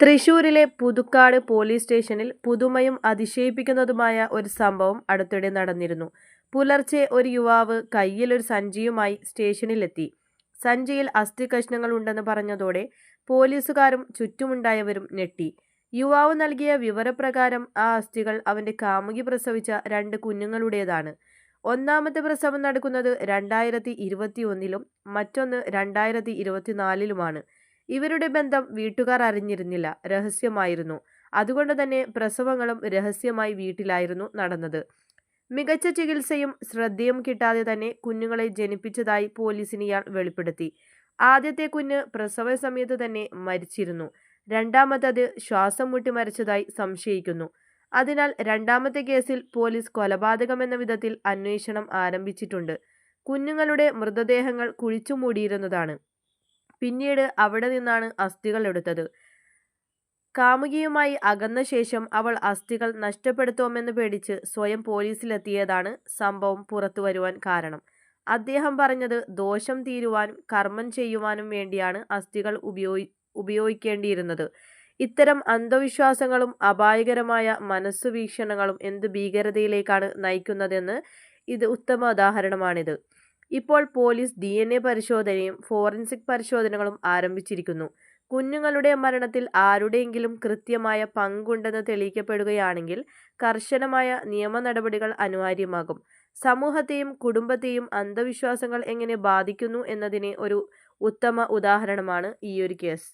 തൃശൂരിലെ പുതുക്കാട് പോലീസ് സ്റ്റേഷനിൽ പുതുമയും അതിശയിപ്പിക്കുന്നതുമായ ഒരു സംഭവം അടുത്തിടെ നടന്നിരുന്നു. പുലർച്ചെ ഒരു യുവാവ് കയ്യിലൊരു സഞ്ചിയുമായി സ്റ്റേഷനിലെത്തി. സഞ്ചിയിൽ അസ്ഥി കഷ്ണങ്ങൾ ഉണ്ടെന്ന് പറഞ്ഞതോടെ പോലീസുകാരും ചുറ്റുമുണ്ടായവരും ഞെട്ടി. യുവാവ് നൽകിയ വിവരപ്രകാരം ആ അസ്ഥികൾ അവന്റെ കാമുകി പ്രസവിച്ച രണ്ട് കുഞ്ഞുങ്ങളുടേതാണ്. ഒന്നാമത്തെ പ്രസവം നടക്കുന്നത് രണ്ടായിരത്തി ഇരുപത്തി ഒന്നിലും മറ്റൊന്ന് രണ്ടായിരത്തി ഇരുപത്തിനാലിലുമാണ്. ഇവരുടെ ബന്ധം വീട്ടുകാർ അറിഞ്ഞിരുന്നില്ല രഹസ്യമായിരുന്നു. അതുകൊണ്ട് തന്നെ പ്രസവങ്ങളും രഹസ്യമായി വീട്ടിലായിരുന്നു നടന്നത്. മികച്ച ചികിത്സയും ശ്രദ്ധയും കിട്ടാതെ തന്നെ കുഞ്ഞുങ്ങളെ ജനിപ്പിച്ചതായി പോലീസിന് ഇയാൾ വെളിപ്പെടുത്തി. ആദ്യത്തെ കുഞ്ഞ് പ്രസവ സമയത്ത് തന്നെ മരിച്ചിരുന്നു. രണ്ടാമത്തത് ശ്വാസം മുട്ടി മരിച്ചതായി സംശയിക്കുന്നു. അതിനാൽ രണ്ടാമത്തെ കേസിൽ പോലീസ് കൊലപാതകം എന്ന വിധത്തിൽ അന്വേഷണം ആരംഭിച്ചിട്ടുണ്ട്. കുഞ്ഞുങ്ങളുടെ മൃതദേഹങ്ങൾ കുഴിച്ചു മൂടിയിരുന്നതാണ്. പിന്നീട് അവിടെ നിന്നാണ് അസ്ഥികൾ എടുത്തത്. കാമുകിയുമായി അകന്ന ശേഷം അവൾ അസ്ഥികൾ നഷ്ടപ്പെടുത്തുമെന്ന് പേടിച്ച് സ്വയം പോലീസിലെത്തിയതാണ് സംഭവം പുറത്തു വരുവാൻ കാരണം. അദ്ദേഹം പറഞ്ഞത് ദോഷം തീരുവാനും കർമ്മം ചെയ്യുവാനും വേണ്ടിയാണ് അസ്ഥികൾ ഉപയോഗി ഉപയോഗിക്കേണ്ടിയിരുന്നത്. ഇത്തരം അന്ധവിശ്വാസങ്ങളും അപായകരമായ മനസ്സുവീക്ഷണങ്ങളും എന്ത് ഭീകരതയിലേക്കാണ് നയിക്കുന്നതെന്ന് ഇത് ഉത്തമ ഉദാഹരണമാണിത്. ഇപ്പോൾ പോലീസ് ഡി എൻ എ പരിശോധനയും ഫോറൻസിക് പരിശോധനകളും ആരംഭിച്ചിരിക്കുന്നു. കുഞ്ഞുങ്ങളുടെ മരണത്തിൽ ആരുടെയെങ്കിലും കൃത്യമായ പങ്കുണ്ടെന്ന് തെളിയിക്കപ്പെടുകയാണെങ്കിൽ കർശനമായ നിയമ നടപടികൾ അനിവാര്യമാകും. സമൂഹത്തെയും കുടുംബത്തെയും അന്ധവിശ്വാസങ്ങൾ എങ്ങനെ ബാധിക്കുന്നു എന്നതിന് ഒരു ഉത്തമ ഉദാഹരണമാണ് ഈയൊരു കേസ്.